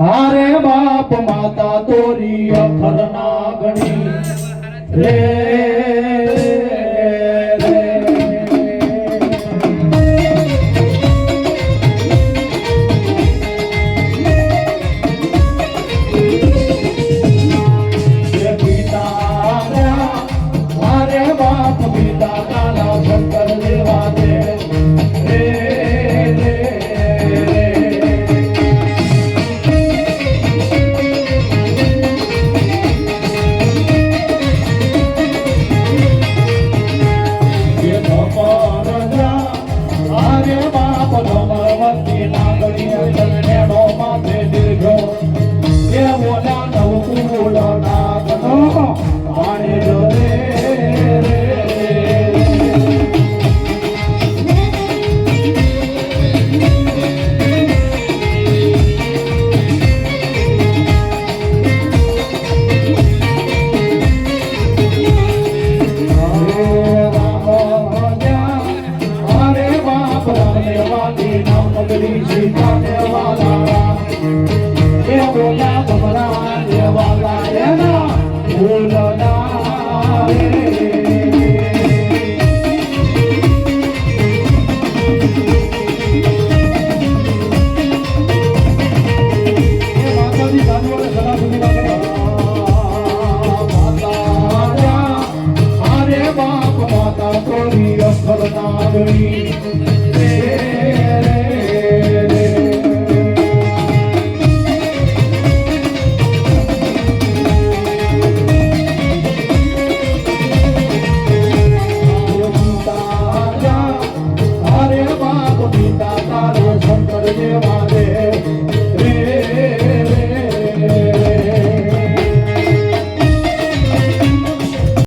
હારે બાપ માતા તોરી અખર નાગણી રે પિતા હારે બાપ પિતા કાલા Yeah, what દેવાદી નામ પગડી સીતા દેવાલા એ બોલ્યા બમરા દેવાલા એના ભૂલના માતા કોની અસર નાગરી Hare Hare